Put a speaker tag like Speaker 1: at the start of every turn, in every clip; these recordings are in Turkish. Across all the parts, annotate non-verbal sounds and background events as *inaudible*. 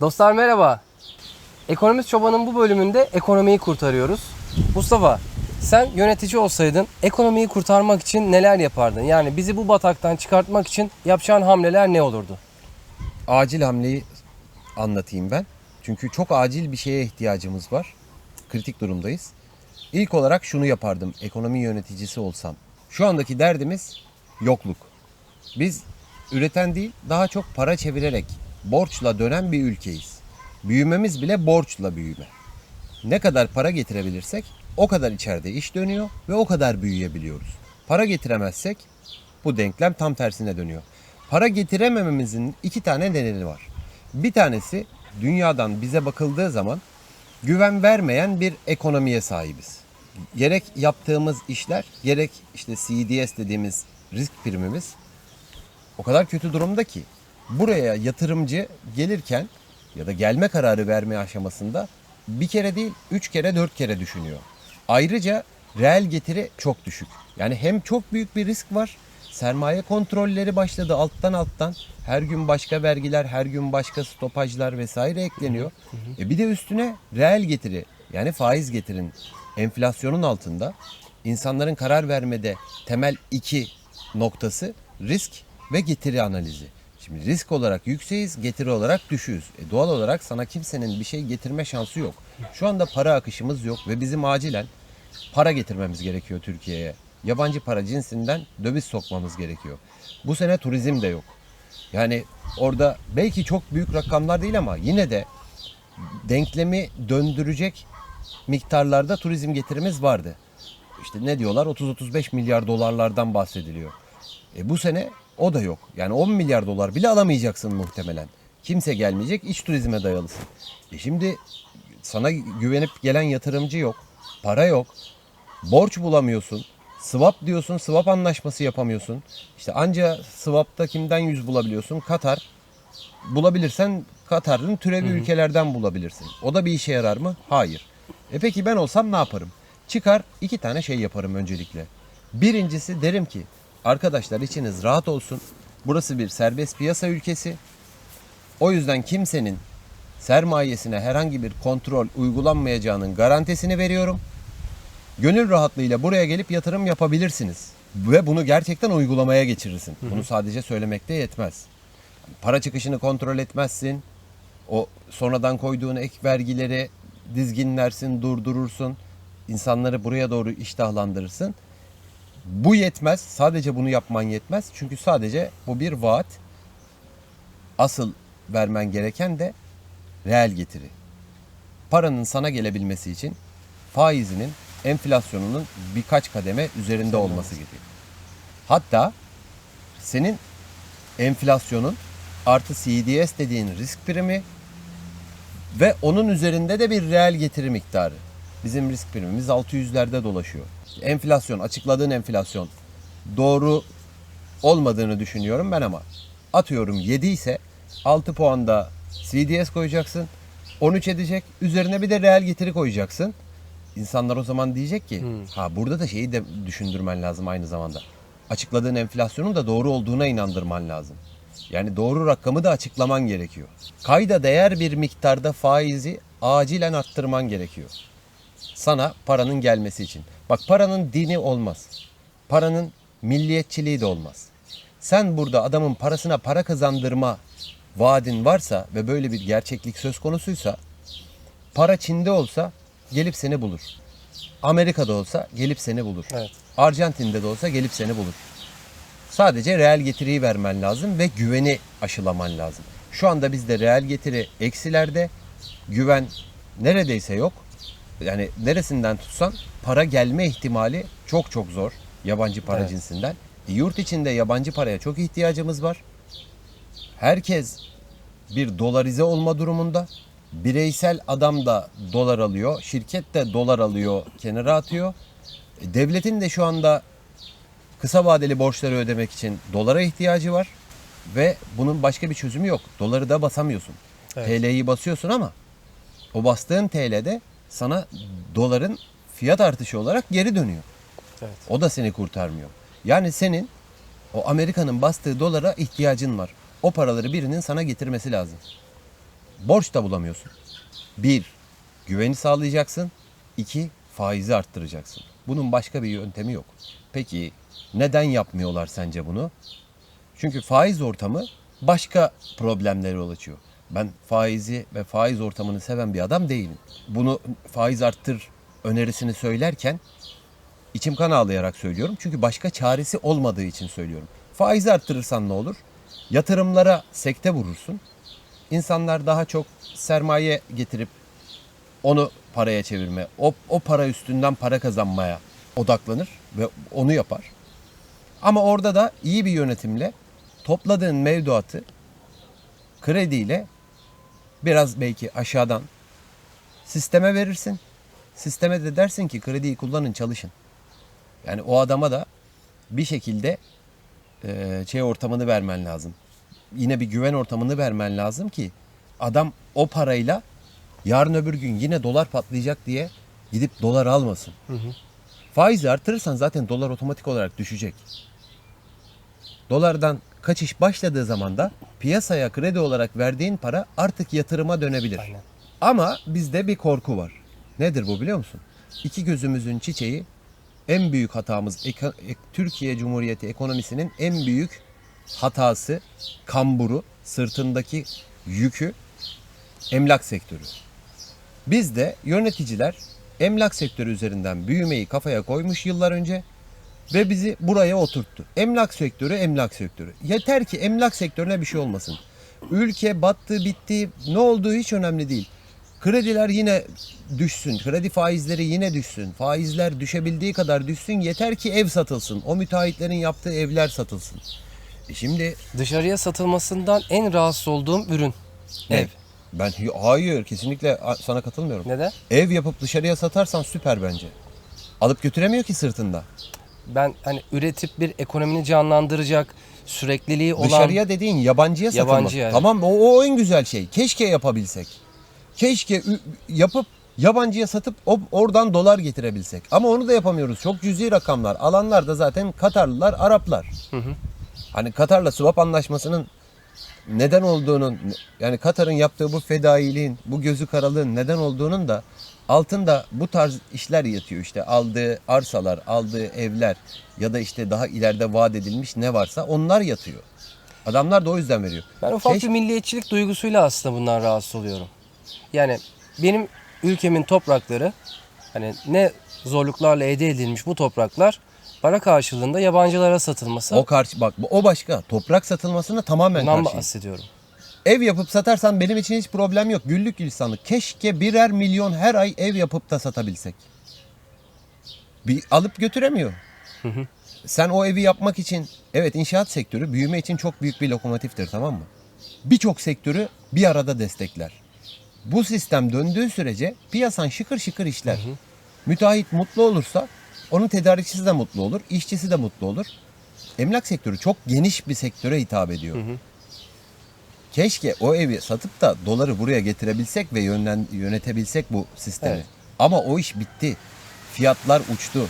Speaker 1: Dostlar merhaba. Ekonomist Çoban'ın bu bölümünde ekonomiyi kurtarıyoruz. Mustafa, sen yönetici olsaydın ekonomiyi kurtarmak için neler yapardın? Yani bizi bu bataktan çıkartmak için yapacağın hamleler ne olurdu?
Speaker 2: acil hamleyi anlatayım ben. Çünkü çok acil bir şeye ihtiyacımız var. Kritik durumdayız. İlk olarak şunu yapardım ekonomi yöneticisi olsam. Şu andaki derdimiz yokluk. Biz üreten değil daha çok para çevirerek borçla dönen bir ülkeyiz. Büyümemiz bile borçla büyüme. Ne kadar para getirebilirsek o kadar içeride iş dönüyor ve o kadar büyüyebiliyoruz. Para getiremezsek bu denklem tam tersine dönüyor. Para getiremememizin iki tane nedeni var. Bir tanesi dünyadan bize bakıldığı zaman güven vermeyen bir ekonomiye sahibiz. Gerek yaptığımız işler, gerek işte CDS dediğimiz risk primimiz o kadar kötü durumda ki buraya yatırımcı gelirken ya da gelme kararı verme aşamasında bir kere değil üç kere dört kere düşünüyor. Ayrıca reel getiri çok düşük. Yani hem çok büyük bir risk var. Sermaye kontrolleri başladı alttan alttan. Her gün başka vergiler, her gün başka stopajlar vesaire ekleniyor. E bir de üstüne reel getiri yani faiz getirin enflasyonun altında insanların karar vermede temel iki noktası risk ve getiri analizi. Şimdi risk olarak yükseğiz, getiri olarak düşüğüz. E doğal olarak sana kimsenin bir şey getirme şansı yok. Şu anda para akışımız yok ve bizim acilen para getirmemiz gerekiyor Türkiye'ye. Yabancı para cinsinden döviz sokmamız gerekiyor. Bu sene turizm de yok. Yani orada belki çok büyük rakamlar değil ama yine de denklemi döndürecek miktarlarda turizm getirimiz vardı. İşte ne diyorlar 30-35 milyar dolarlardan bahsediliyor. E bu sene o da yok. Yani 10 milyar dolar bile alamayacaksın muhtemelen. Kimse gelmeyecek, iç turizme dayalısın. E şimdi sana güvenip gelen yatırımcı yok, para yok, borç bulamıyorsun. Swap diyorsun, swap anlaşması yapamıyorsun. İşte anca swap'ta kimden yüz bulabiliyorsun? Katar. Bulabilirsen Katar'ın türevi ülkelerden bulabilirsin. O da bir işe yarar mı? Hayır. E peki ben olsam ne yaparım? Çıkar iki tane şey yaparım öncelikle. Birincisi derim ki arkadaşlar içiniz rahat olsun. Burası bir serbest piyasa ülkesi. O yüzden kimsenin sermayesine herhangi bir kontrol uygulanmayacağının garantisini veriyorum. Gönül rahatlığıyla buraya gelip yatırım yapabilirsiniz. Ve bunu gerçekten uygulamaya geçirirsin. Bunu sadece söylemekte yetmez. Para çıkışını kontrol etmezsin. O sonradan koyduğun ek vergileri dizginlersin, durdurursun. İnsanları buraya doğru iştahlandırırsın. Bu yetmez. Sadece bunu yapman yetmez. Çünkü sadece bu bir vaat. Asıl vermen gereken de reel getiri. Paranın sana gelebilmesi için faizinin enflasyonunun birkaç kademe üzerinde olması gerekiyor. Hatta senin enflasyonun artı CDS dediğin risk primi ve onun üzerinde de bir reel getiri miktarı. Bizim risk primimiz 600'lerde dolaşıyor. Enflasyon, açıkladığın enflasyon doğru olmadığını düşünüyorum ben ama atıyorum 7 ise 6 puanda CDS koyacaksın. 13 edecek. Üzerine bir de reel getiri koyacaksın. İnsanlar o zaman diyecek ki ha burada da şeyi de düşündürmen lazım aynı zamanda. Açıkladığın enflasyonun da doğru olduğuna inandırman lazım. Yani doğru rakamı da açıklaman gerekiyor. Kayda değer bir miktarda faizi acilen arttırman gerekiyor. Sana paranın gelmesi için. Bak paranın dini olmaz. Paranın milliyetçiliği de olmaz. Sen burada adamın parasına para kazandırma vaadin varsa ve böyle bir gerçeklik söz konusuysa para Çin'de olsa gelip seni bulur. Amerika'da olsa gelip seni bulur.
Speaker 1: Evet.
Speaker 2: Arjantin'de de olsa gelip seni bulur. Sadece reel getiriyi vermen lazım ve güveni aşılaman lazım. Şu anda bizde reel getiri eksilerde, güven neredeyse yok. Yani neresinden tutsan para gelme ihtimali çok çok zor yabancı para
Speaker 1: Evet.
Speaker 2: cinsinden. E, yurt içinde yabancı paraya çok ihtiyacımız var. Herkes bir dolarize olma durumunda. Bireysel adam da dolar alıyor, şirket de dolar alıyor, kenara atıyor. E, Devletin de şu anda kısa vadeli borçları ödemek için dolara ihtiyacı var ve bunun başka bir çözümü yok. Doları da basamıyorsun.
Speaker 1: Evet.
Speaker 2: TL'yi basıyorsun ama o bastığın TL'de sana doların fiyat artışı olarak geri dönüyor.
Speaker 1: Evet.
Speaker 2: O da seni kurtarmıyor. Yani senin o Amerika'nın bastığı dolara ihtiyacın var. O paraları birinin sana getirmesi lazım. borç da bulamıyorsun. Bir, güveni sağlayacaksın. İki, faizi arttıracaksın. Bunun başka bir yöntemi yok. Peki neden yapmıyorlar sence bunu? Çünkü faiz ortamı başka problemlere yol açıyor. Ben faizi ve faiz ortamını seven bir adam değilim. Bunu faiz arttır önerisini söylerken içim kan ağlayarak söylüyorum. Çünkü başka çaresi olmadığı için söylüyorum. Faizi arttırırsan ne olur? Yatırımlara sekte vurursun. İnsanlar daha çok sermaye getirip onu paraya çevirme, o, o para üstünden para kazanmaya odaklanır ve onu yapar. Ama orada da iyi bir yönetimle topladığın mevduatı krediyle biraz belki aşağıdan sisteme verirsin. Sisteme de dersin ki krediyi kullanın çalışın. Yani o adama da bir şekilde e, şey ortamını vermen lazım. Yine bir güven ortamını vermen lazım ki adam o parayla yarın öbür gün yine dolar patlayacak diye gidip dolar almasın. Faizi artırırsan zaten dolar otomatik olarak düşecek. Dolardan kaçış başladığı zaman da piyasaya kredi olarak verdiğin para artık yatırıma dönebilir.
Speaker 1: Aynen.
Speaker 2: Ama bizde bir korku var. Nedir bu biliyor musun? İki gözümüzün çiçeği en büyük hatamız ek- Türkiye Cumhuriyeti ekonomisinin en büyük hatası kamburu sırtındaki yükü emlak sektörü. Biz de yöneticiler emlak sektörü üzerinden büyümeyi kafaya koymuş yıllar önce ve bizi buraya oturttu. Emlak sektörü, emlak sektörü. Yeter ki emlak sektörüne bir şey olmasın. Ülke battı, bitti, ne olduğu hiç önemli değil. Krediler yine düşsün, kredi faizleri yine düşsün. Faizler düşebildiği kadar düşsün. Yeter ki ev satılsın. O müteahhitlerin yaptığı evler satılsın. E şimdi
Speaker 1: Dışarıya satılmasından en rahatsız olduğum ürün.
Speaker 2: ev.
Speaker 1: Ev.
Speaker 2: Ben hayır kesinlikle sana katılmıyorum.
Speaker 1: Neden?
Speaker 2: Ev yapıp dışarıya satarsan süper bence. Alıp götüremiyor ki sırtında.
Speaker 1: Ben hani üretip bir ekonomini canlandıracak, sürekliliği olan
Speaker 2: Dışarıya dediğin yabancıya satılmak.
Speaker 1: Yabancı yani.
Speaker 2: Tamam o, o en güzel şey. Keşke yapabilsek. Keşke yapıp yabancıya satıp oradan dolar getirebilsek. Ama onu da yapamıyoruz. Çok cüzi rakamlar. Alanlar da zaten Katarlılar, Araplar. Hani Katar'la swap anlaşmasının neden olduğunun yani Katar'ın yaptığı bu fedailiğin, bu gözü karalığın neden olduğunun da altında bu tarz işler yatıyor işte aldığı arsalar, aldığı evler ya da işte daha ileride vaat edilmiş ne varsa onlar yatıyor. Adamlar da o yüzden veriyor.
Speaker 1: Ben ufak
Speaker 2: Keşke-
Speaker 1: bir milliyetçilik duygusuyla aslında bundan rahatsız oluyorum. Yani benim ülkemin toprakları hani ne zorluklarla elde edilmiş bu topraklar para karşılığında yabancılara satılması
Speaker 2: O karşı bak o başka. Toprak satılmasına tamamen
Speaker 1: bundan
Speaker 2: karşıyım.
Speaker 1: bahsediyorum.
Speaker 2: Ev yapıp satarsan benim için hiç problem yok. Güllük gülistanlık. Keşke birer milyon her ay ev yapıp da satabilsek. Bir alıp götüremiyor. Sen o evi yapmak için evet inşaat sektörü büyüme için çok büyük bir lokomotiftir tamam mı? Birçok sektörü bir arada destekler. Bu sistem döndüğü sürece piyasan şıkır şıkır işler. Müteahhit mutlu olursa onun tedarikçisi de mutlu olur, işçisi de mutlu olur. Emlak sektörü çok geniş bir sektöre hitap ediyor. Keşke o evi satıp da doları buraya getirebilsek ve yönlen, yönetebilsek bu sistemi.
Speaker 1: Evet.
Speaker 2: Ama o iş bitti. Fiyatlar uçtu.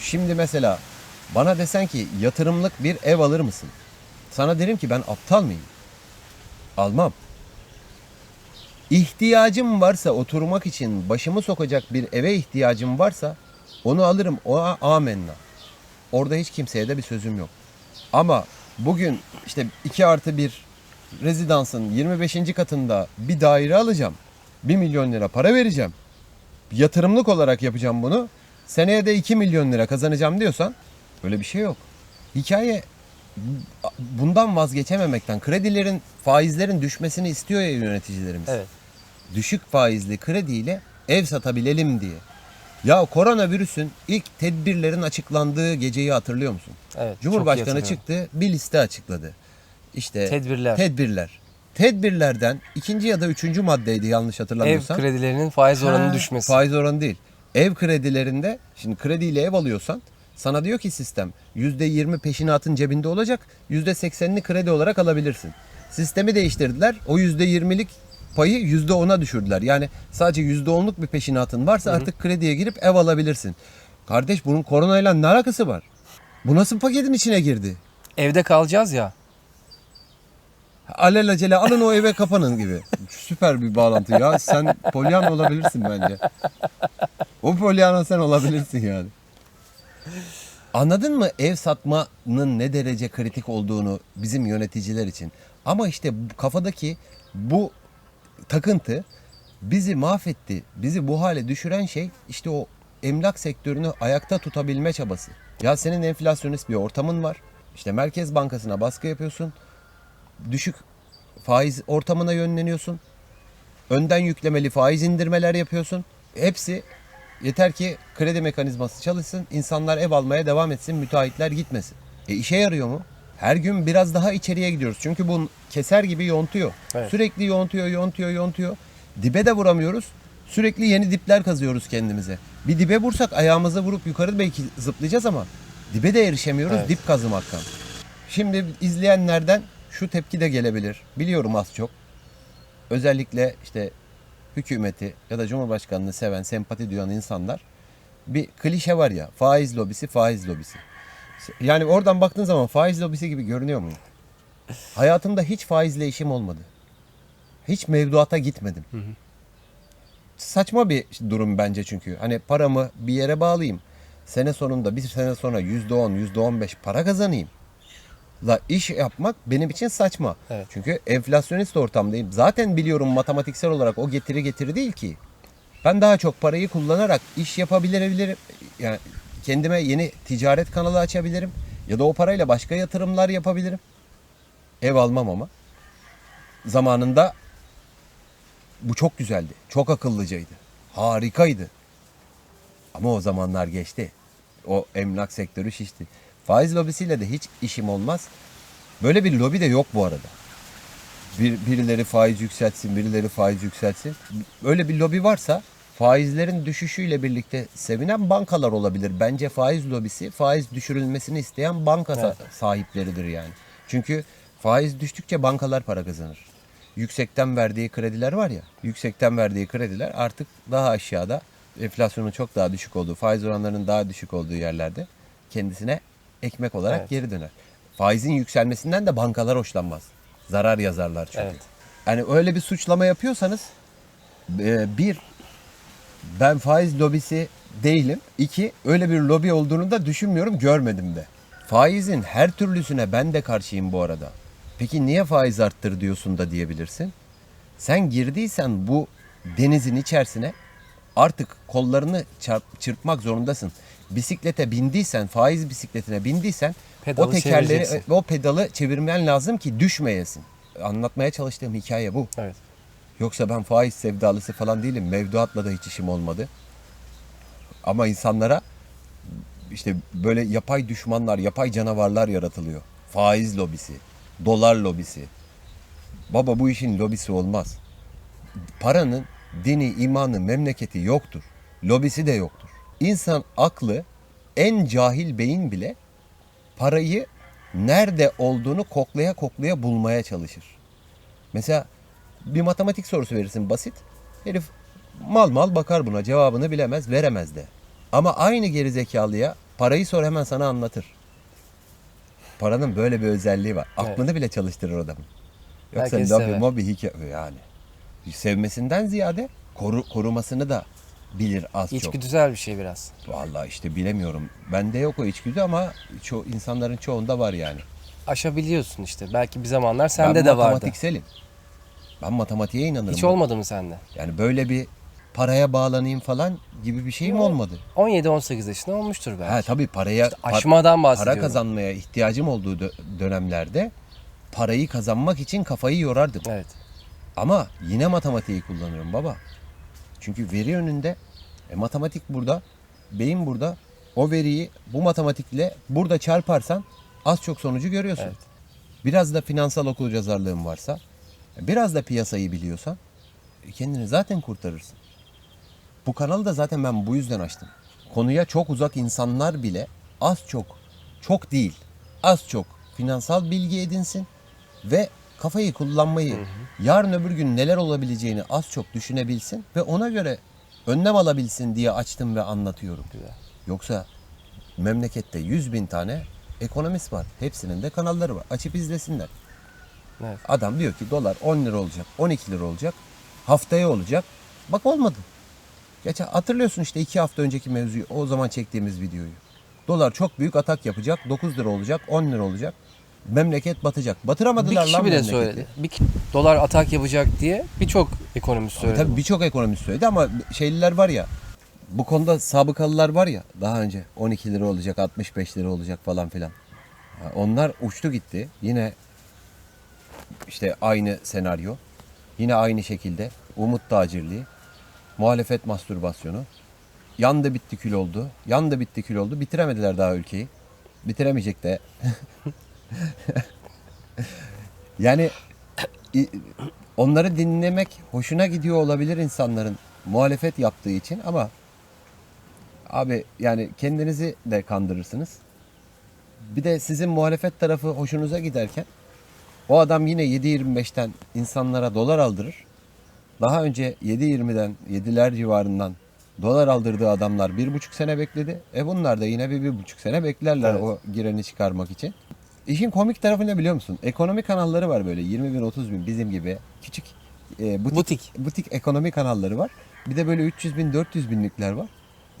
Speaker 2: Şimdi mesela bana desen ki yatırımlık bir ev alır mısın? Sana derim ki ben aptal mıyım? Almam. İhtiyacım varsa oturmak için başımı sokacak bir eve ihtiyacım varsa onu alırım. O amenna. Orada hiç kimseye de bir sözüm yok. Ama bugün işte 2 artı 1 rezidansın 25. katında bir daire alacağım. 1 milyon lira para vereceğim. Yatırımlık olarak yapacağım bunu. Seneye de 2 milyon lira kazanacağım diyorsan böyle bir şey yok. Hikaye bundan vazgeçememekten, kredilerin, faizlerin düşmesini istiyor ya yöneticilerimiz
Speaker 1: Evet.
Speaker 2: düşük faizli krediyle ev satabilelim diye. Ya koronavirüsün ilk tedbirlerin açıklandığı geceyi hatırlıyor musun?
Speaker 1: Evet.
Speaker 2: Cumhurbaşkanı çıktı, bir liste açıkladı. İşte
Speaker 1: Tedbirler.
Speaker 2: Tedbirler. Tedbirlerden ikinci ya da üçüncü maddeydi yanlış
Speaker 1: Ev
Speaker 2: hatırlamıyorsam.
Speaker 1: kredilerinin faiz oranının düşmesi.
Speaker 2: Faiz oranı değil. Ev kredilerinde şimdi krediyle ev alıyorsan sana diyor ki sistem %20 peşinatın cebinde olacak %80'ini kredi olarak alabilirsin. Sistemi değiştirdiler. O %20'lik payı %10'a düşürdüler. Yani sadece %10'luk bir peşinatın varsa artık krediye girip ev alabilirsin. Kardeş bunun koronayla ne alakası var? Bu nasıl paketin içine girdi?
Speaker 1: Evde kalacağız ya.
Speaker 2: Alelacele alın o eve kapanın gibi. Süper bir bağlantı ya. Sen Pollyanna olabilirsin bence. O Pollyanna sen olabilirsin yani. Anladın mı ev satmanın ne derece kritik olduğunu bizim yöneticiler için? Ama işte kafadaki bu takıntı bizi mahvetti. Bizi bu hale düşüren şey işte o emlak sektörünü ayakta tutabilme çabası. Ya senin enflasyonist bir ortamın var. İşte Merkez Bankası'na baskı yapıyorsun. Düşük faiz ortamına yönleniyorsun. Önden yüklemeli faiz indirmeler yapıyorsun. Hepsi yeter ki kredi mekanizması çalışsın, insanlar ev almaya devam etsin, müteahhitler gitmesin. E işe yarıyor mu? Her gün biraz daha içeriye gidiyoruz. Çünkü bu keser gibi yontuyor.
Speaker 1: Evet.
Speaker 2: Sürekli yontuyor, yontuyor, yontuyor. Dibe de vuramıyoruz. Sürekli yeni dipler kazıyoruz kendimize. Bir dibe vursak ayağımıza vurup yukarı belki zıplayacağız ama dibe de erişemiyoruz
Speaker 1: Evet.
Speaker 2: dip kazımaktan. Şimdi izleyenlerden şu tepki de gelebilir. Biliyorum az çok. Özellikle işte hükümeti ya da Cumhurbaşkanını seven, sempati duyan insanlar bir klişe var ya faiz lobisi, faiz lobisi. Yani oradan baktığın zaman faiz lobisi gibi görünüyor muyum? Hayatımda hiç faizle işim olmadı. Hiç mevduata gitmedim. Saçma bir durum bence çünkü. Hani paramı bir yere bağlayayım. Sene sonunda bir sene sonra yüzde on, yüzde on beş para kazanayım. La iş yapmak benim için saçma.
Speaker 1: Evet.
Speaker 2: Çünkü enflasyonist ortamdayım. Zaten biliyorum matematiksel olarak o getiri getiri değil ki. Ben daha çok parayı kullanarak iş yapabilirim. Yani kendime yeni ticaret kanalı açabilirim. Ya da o parayla başka yatırımlar yapabilirim. Ev almam ama. Zamanında bu çok güzeldi. Çok akıllıcaydı. Harikaydı. Ama o zamanlar geçti. O emlak sektörü şişti. Faiz lobisiyle de hiç işim olmaz. Böyle bir lobi de yok bu arada. Bir, birileri faiz yükseltsin, birileri faiz yükseltsin. Öyle bir lobi varsa faizlerin düşüşüyle birlikte sevinen bankalar olabilir. Bence faiz lobisi faiz düşürülmesini isteyen banka
Speaker 1: Evet.
Speaker 2: sahipleridir yani. Çünkü faiz düştükçe bankalar para kazanır. Yüksekten verdiği krediler var ya, yüksekten verdiği krediler artık daha aşağıda enflasyonun çok daha düşük olduğu, faiz oranlarının daha düşük olduğu yerlerde kendisine ekmek olarak
Speaker 1: Evet.
Speaker 2: geri döner. Faizin yükselmesinden de bankalar hoşlanmaz. Zarar yazarlar çünkü.
Speaker 1: Evet.
Speaker 2: Yani öyle bir suçlama yapıyorsanız e, bir ben faiz lobisi değilim. İki öyle bir lobi olduğunu da düşünmüyorum görmedim de. Faizin her türlüsüne ben de karşıyım bu arada. Peki niye faiz arttır diyorsun da diyebilirsin. Sen girdiysen bu denizin içerisine artık kollarını çarp- çırpmak zorundasın. Bisiklete bindiysen, faiz bisikletine bindiysen
Speaker 1: Pedalı
Speaker 2: o tekerleri,
Speaker 1: çevireceksin.
Speaker 2: o pedalı çevirmen lazım ki düşmeyesin. Anlatmaya çalıştığım hikaye bu.
Speaker 1: Evet.
Speaker 2: Yoksa ben faiz sevdalısı falan değilim. Mevduatla da hiç işim olmadı. Ama insanlara işte böyle yapay düşmanlar, yapay canavarlar yaratılıyor. Faiz lobisi, dolar lobisi. Baba bu işin lobisi olmaz. Paranın dini, imanı, memleketi yoktur. Lobisi de yoktur. İnsan aklı en cahil beyin bile parayı nerede olduğunu koklaya koklaya bulmaya çalışır. Mesela bir matematik sorusu verirsin basit. Herif mal mal bakar buna cevabını bilemez veremez de. Ama aynı gerizekalıya parayı sor hemen sana anlatır. Paranın böyle bir özelliği var.
Speaker 1: Evet.
Speaker 2: Aklını bile çalıştırır adamın. Yoksa
Speaker 1: Herkes
Speaker 2: lobi
Speaker 1: sever.
Speaker 2: mobi hikaye yani. Sevmesinden ziyade koru, korumasını da bilir az çok.
Speaker 1: İçgüdüsel bir şey biraz.
Speaker 2: Vallahi işte bilemiyorum. Bende yok o içgüdü ama ço insanların çoğunda var yani.
Speaker 1: Aşabiliyorsun işte. Belki bir zamanlar sende
Speaker 2: ben
Speaker 1: de vardı.
Speaker 2: matematikselim. Ben matematiğe inanırım.
Speaker 1: Hiç olmadı mı sende?
Speaker 2: Yani böyle bir paraya bağlanayım falan gibi bir şeyim
Speaker 1: Yok.
Speaker 2: olmadı.
Speaker 1: 17-18 yaşında olmuştur belki.
Speaker 2: Ha tabii paraya par-
Speaker 1: aşmadan
Speaker 2: para
Speaker 1: bahsediyorum.
Speaker 2: kazanmaya ihtiyacım olduğu dö- dönemlerde parayı kazanmak için kafayı yorardım.
Speaker 1: Evet.
Speaker 2: Ama yine matematiği kullanıyorum baba. Çünkü veri önünde e, matematik burada, beyin burada. O veriyi bu matematikle burada çarparsan az çok sonucu görüyorsun.
Speaker 1: Evet.
Speaker 2: Biraz da finansal okuryazarlığın varsa, biraz da piyasayı biliyorsan e, kendini zaten kurtarırsın. Bu kanalı da zaten ben bu yüzden açtım. Konuya çok uzak insanlar bile az çok, çok değil, az çok finansal bilgi edinsin ve kafayı kullanmayı, yarın öbür gün neler olabileceğini az çok düşünebilsin ve ona göre önlem alabilsin diye açtım ve anlatıyorum.
Speaker 1: Güzel.
Speaker 2: Yoksa memlekette 100 bin tane ekonomist var. Hepsinin de kanalları var. Açıp izlesinler.
Speaker 1: Evet.
Speaker 2: Adam diyor ki dolar 10 lira olacak, 12 lira olacak, haftaya olacak. Bak olmadı. Geçen hatırlıyorsun işte iki hafta önceki mevzuyu, o zaman çektiğimiz videoyu. Dolar çok büyük atak yapacak, 9 lira olacak, 10 lira olacak. Memleket batacak.
Speaker 1: Bir
Speaker 2: Batıramadılar
Speaker 1: kişi
Speaker 2: lan
Speaker 1: bile
Speaker 2: memleketi.
Speaker 1: söyledi. Bir ki- dolar atak yapacak diye birçok ekonomist söyledi.
Speaker 2: tabii birçok ekonomist söyledi ama şeyliler var ya, bu konuda sabıkalılar var ya daha önce 12 lira olacak, 65 lira olacak falan filan. Onlar uçtu gitti. Yine işte aynı senaryo. Yine aynı şekilde umut tacirliği, muhalefet mastürbasyonu. Yandı bitti kül oldu. Yandı bitti kül oldu. Bitiremediler daha ülkeyi. Bitiremeyecek de. *laughs* *laughs* yani onları dinlemek hoşuna gidiyor olabilir insanların muhalefet yaptığı için ama abi yani kendinizi de kandırırsınız. Bir de sizin muhalefet tarafı hoşunuza giderken o adam yine 7.25'ten insanlara dolar aldırır. Daha önce 7.20'den 7'ler civarından dolar aldırdığı adamlar bir buçuk sene bekledi. E bunlar da yine bir, bir buçuk sene beklerler
Speaker 1: Evet.
Speaker 2: o gireni çıkarmak için. İşin komik tarafı ne biliyor musun? Ekonomi kanalları var böyle 20 bin 30 bin bizim gibi küçük e, butik,
Speaker 1: Butik.
Speaker 2: butik ekonomi kanalları var. Bir de böyle 300 bin 400 binlikler var.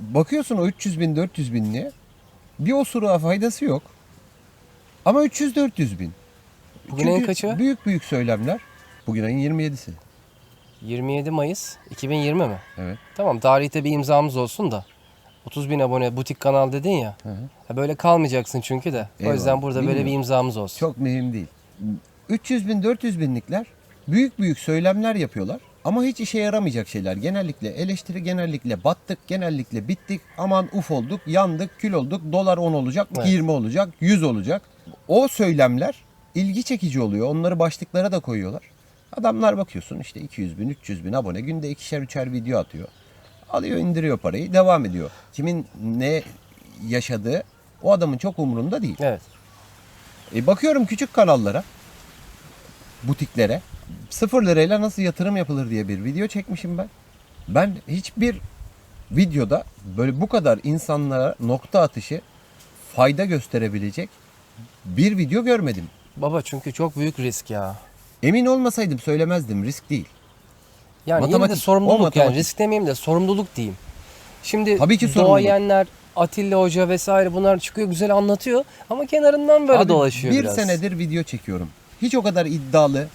Speaker 2: Bakıyorsun o 300 bin 400 binliğe bir osuruğa faydası yok. Ama 300-400 bin.
Speaker 1: Bugün
Speaker 2: Çünkü
Speaker 1: kaçı?
Speaker 2: Büyük büyük söylemler. Bugün ayın 27'si.
Speaker 1: 27 Mayıs 2020 mi?
Speaker 2: Evet.
Speaker 1: Tamam tarihte bir imzamız olsun da. 30 bin abone butik kanal dedin ya.
Speaker 2: Hı hı.
Speaker 1: Böyle kalmayacaksın çünkü de. O
Speaker 2: Eyvallah.
Speaker 1: yüzden burada böyle bir
Speaker 2: Bilmiyorum.
Speaker 1: imzamız olsun.
Speaker 2: Çok mühim değil. 300 bin 400 binlikler büyük büyük söylemler yapıyorlar. Ama hiç işe yaramayacak şeyler. Genellikle eleştiri, genellikle battık, genellikle bittik. Aman uf olduk, yandık, kül olduk. Dolar 10 olacak,
Speaker 1: Evet.
Speaker 2: 20 olacak, 100 olacak. O söylemler ilgi çekici oluyor. Onları başlıklara da koyuyorlar. Adamlar bakıyorsun işte 200 bin, 300 bin abone. Günde ikişer üçer video atıyor. Alıyor indiriyor parayı devam ediyor. Kimin ne yaşadığı o adamın çok umurunda değil.
Speaker 1: Evet.
Speaker 2: E bakıyorum küçük kanallara, butiklere. Sıfır lirayla nasıl yatırım yapılır diye bir video çekmişim ben. Ben hiçbir videoda böyle bu kadar insanlara nokta atışı fayda gösterebilecek bir video görmedim.
Speaker 1: Baba çünkü çok büyük risk ya.
Speaker 2: Emin olmasaydım söylemezdim risk değil.
Speaker 1: Yani yine de
Speaker 2: Matematik, o
Speaker 1: sorumluluk yani
Speaker 2: matematik.
Speaker 1: risk demeyeyim de sorumluluk diyeyim. Şimdi
Speaker 2: Tabii ki sorumluluk.
Speaker 1: doğayenler, Atilla Hoca vesaire bunlar çıkıyor güzel anlatıyor ama kenarından böyle
Speaker 2: Abi,
Speaker 1: dolaşıyor
Speaker 2: bir
Speaker 1: biraz.
Speaker 2: senedir video çekiyorum. Hiç o kadar iddialı,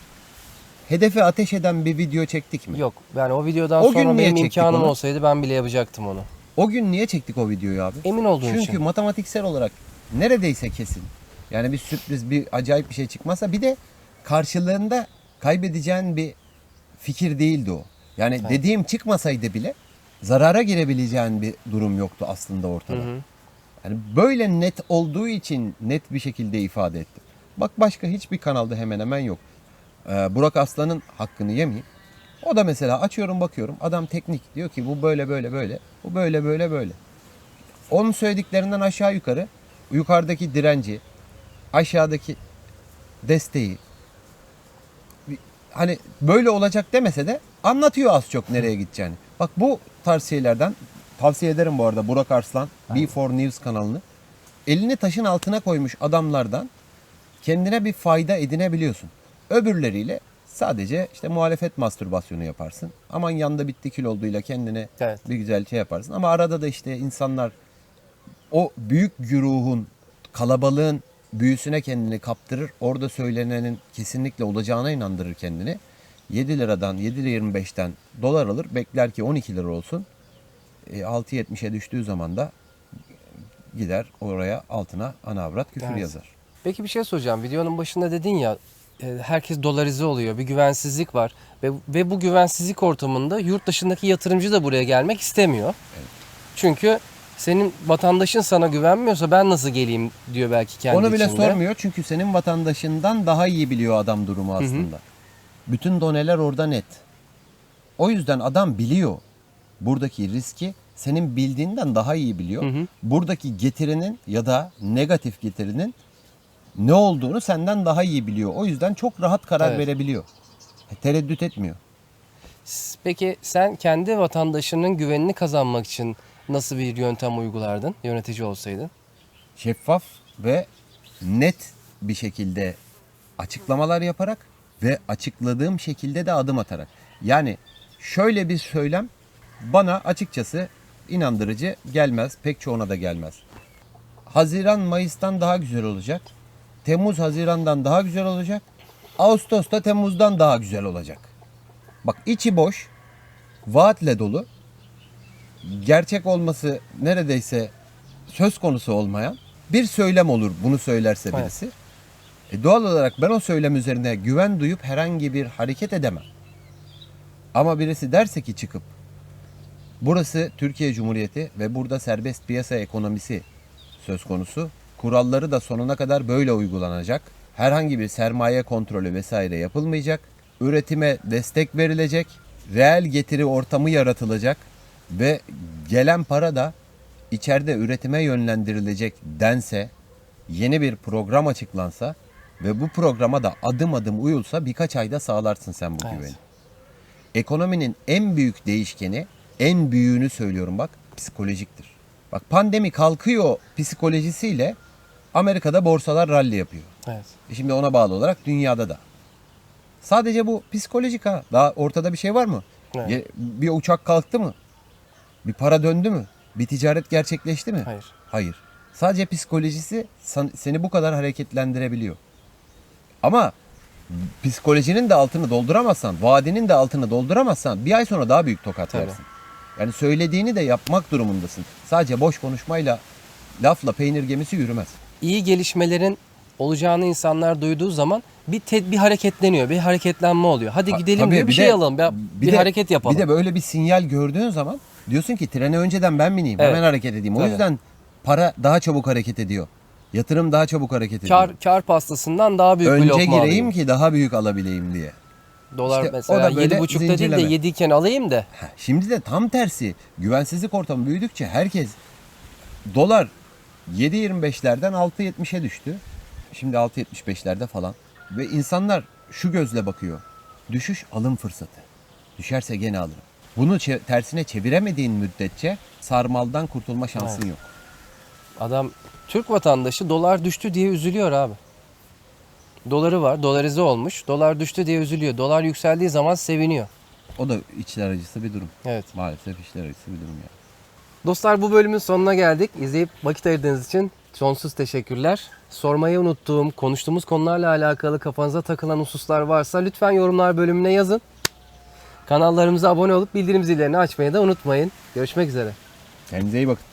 Speaker 2: hedefe ateş eden bir video çektik mi?
Speaker 1: Yok yani o videodan
Speaker 2: O gün
Speaker 1: sonra
Speaker 2: niye
Speaker 1: benim
Speaker 2: çektik
Speaker 1: imkanım
Speaker 2: onu?
Speaker 1: olsaydı ben bile yapacaktım onu.
Speaker 2: O gün niye çektik o videoyu abi?
Speaker 1: Emin olduğun
Speaker 2: Çünkü
Speaker 1: için.
Speaker 2: matematiksel olarak neredeyse kesin. Yani bir sürpriz, bir acayip bir şey çıkmazsa bir de karşılığında kaybedeceğin bir fikir değildi o. Yani
Speaker 1: Evet.
Speaker 2: dediğim çıkmasaydı bile zarara girebileceğin bir durum yoktu aslında ortada.
Speaker 1: Hı hı.
Speaker 2: Yani böyle net olduğu için net bir şekilde ifade ettim. Bak başka hiçbir kanalda hemen hemen yok. Ee, Burak Aslan'ın hakkını yemeyeyim. O da mesela açıyorum bakıyorum adam teknik diyor ki bu böyle böyle böyle bu böyle böyle böyle. Onun söylediklerinden aşağı yukarı yukarıdaki direnci aşağıdaki desteği hani böyle olacak demese de anlatıyor az çok nereye gideceğini. Bak bu tarz şeylerden tavsiye ederim bu arada Burak Arslan B4 News kanalını. Elini taşın altına koymuş adamlardan kendine bir fayda edinebiliyorsun. Öbürleriyle sadece işte muhalefet mastürbasyonu yaparsın. Aman yanda bitti kül olduğuyla kendine
Speaker 1: Evet.
Speaker 2: bir güzel şey yaparsın. Ama arada da işte insanlar o büyük güruhun, kalabalığın büyüsüne kendini kaptırır. Orada söylenenin kesinlikle olacağına inandırır kendini. 7 liradan 7 lira 25'ten dolar alır. Bekler ki 12 lira olsun. E, 6.70'e düştüğü zaman da gider oraya altına ana avrat küfür
Speaker 1: Evet.
Speaker 2: yazar.
Speaker 1: Peki bir şey soracağım. Videonun başında dedin ya e, herkes dolarize oluyor. Bir güvensizlik var. Ve, ve bu güvensizlik ortamında yurt dışındaki yatırımcı da buraya gelmek istemiyor. Çünkü senin vatandaşın sana güvenmiyorsa ben nasıl geleyim diyor belki kendi
Speaker 2: Onu bile
Speaker 1: içinde.
Speaker 2: sormuyor çünkü senin vatandaşından daha iyi biliyor adam durumu aslında. Bütün doneler orada net. O yüzden adam biliyor buradaki riski senin bildiğinden daha iyi biliyor.
Speaker 1: Hı hı.
Speaker 2: Buradaki getirinin ya da negatif getirinin ne olduğunu senden daha iyi biliyor. O yüzden çok rahat karar
Speaker 1: Evet.
Speaker 2: verebiliyor. Tereddüt etmiyor.
Speaker 1: Peki sen kendi vatandaşının güvenini kazanmak için nasıl bir yöntem uygulardın yönetici olsaydın?
Speaker 2: Şeffaf ve net bir şekilde açıklamalar yaparak ve açıkladığım şekilde de adım atarak. Yani şöyle bir söylem bana açıkçası inandırıcı gelmez. Pek çoğuna da gelmez. Haziran Mayıs'tan daha güzel olacak. Temmuz Haziran'dan daha güzel olacak. Ağustos'ta Temmuz'dan daha güzel olacak. Bak içi boş, vaatle dolu, gerçek olması neredeyse söz konusu olmayan bir söylem olur bunu söylerse
Speaker 1: Evet.
Speaker 2: birisi. E doğal olarak ben o söylem üzerine güven duyup herhangi bir hareket edemem. Ama birisi derse ki çıkıp burası Türkiye Cumhuriyeti ve burada serbest piyasa ekonomisi söz konusu. Kuralları da sonuna kadar böyle uygulanacak. Herhangi bir sermaye kontrolü vesaire yapılmayacak. Üretime destek verilecek. Reel getiri ortamı yaratılacak ve gelen para da içeride üretime yönlendirilecek dense, yeni bir program açıklansa ve bu programa da adım adım uyulsa birkaç ayda sağlarsın sen bu
Speaker 1: Evet.
Speaker 2: güveni. Ekonominin en büyük değişkeni, en büyüğünü söylüyorum bak, psikolojiktir. Bak pandemi kalkıyor psikolojisiyle Amerika'da borsalar rally yapıyor.
Speaker 1: Evet.
Speaker 2: E Şimdi ona bağlı olarak dünyada da. Sadece bu psikolojik ha. Daha ortada bir şey var mı?
Speaker 1: Evet.
Speaker 2: Bir uçak kalktı mı? Bir para döndü mü? Bir ticaret gerçekleşti mi?
Speaker 1: Hayır.
Speaker 2: Hayır. Sadece psikolojisi seni bu kadar hareketlendirebiliyor. Ama psikolojinin de altını dolduramazsan, vadinin de altını dolduramazsan bir ay sonra daha büyük tokat
Speaker 1: Tabii.
Speaker 2: yersin. Yani söylediğini de yapmak durumundasın. Sadece boş konuşmayla, lafla peynir gemisi yürümez.
Speaker 1: İyi gelişmelerin olacağını insanlar duyduğu zaman bir ted bir hareketleniyor, bir hareketlenme oluyor. Hadi
Speaker 2: Ha,
Speaker 1: gidelim
Speaker 2: tabii
Speaker 1: diyor, bir,
Speaker 2: bir
Speaker 1: şey
Speaker 2: de-
Speaker 1: alalım, bir, bir hareket yapalım.
Speaker 2: Bir de böyle bir sinyal gördüğün zaman diyorsun ki trene önceden ben bineyim,
Speaker 1: Evet.
Speaker 2: hemen hareket edeyim. O
Speaker 1: Tabii.
Speaker 2: yüzden para daha çabuk hareket ediyor. Yatırım daha çabuk hareket ediyor.
Speaker 1: kar kar pastasından daha büyük bir
Speaker 2: Önce
Speaker 1: lokma
Speaker 2: gireyim
Speaker 1: alayım.
Speaker 2: ki daha büyük alabileyim diye.
Speaker 1: Dolar
Speaker 2: İşte o
Speaker 1: mesela
Speaker 2: da böyle
Speaker 1: 7,5'ta değil de
Speaker 2: zincirleme.
Speaker 1: 7 iken alayım da.
Speaker 2: Heh, Şimdi de tam tersi. Güvensizlik ortamı büyüdükçe herkes dolar 7.25'lerden 6.70'e düştü. Şimdi 6.75'lerde falan. Ve insanlar şu gözle bakıyor. Düşüş alım fırsatı. Düşerse gene alırım. Bunu tersine çeviremediğin müddetçe sarmaldan kurtulma şansın
Speaker 1: Evet.
Speaker 2: yok.
Speaker 1: Adam Türk vatandaşı dolar düştü diye üzülüyor abi. Doları var, dolarize olmuş. Dolar düştü diye üzülüyor. Dolar yükseldiği zaman seviniyor.
Speaker 2: O da içler acısı bir durum.
Speaker 1: Evet.
Speaker 2: Maalesef içler acısı bir durum ya.
Speaker 1: Dostlar bu bölümün sonuna geldik. İzleyip vakit ayırdığınız için sonsuz teşekkürler. Sormayı unuttuğum, konuştuğumuz konularla alakalı kafanıza takılan hususlar varsa lütfen yorumlar bölümüne yazın. Kanallarımıza abone olup bildirim zillerini açmayı da unutmayın. Görüşmek üzere.
Speaker 2: Kendinize iyi bakın.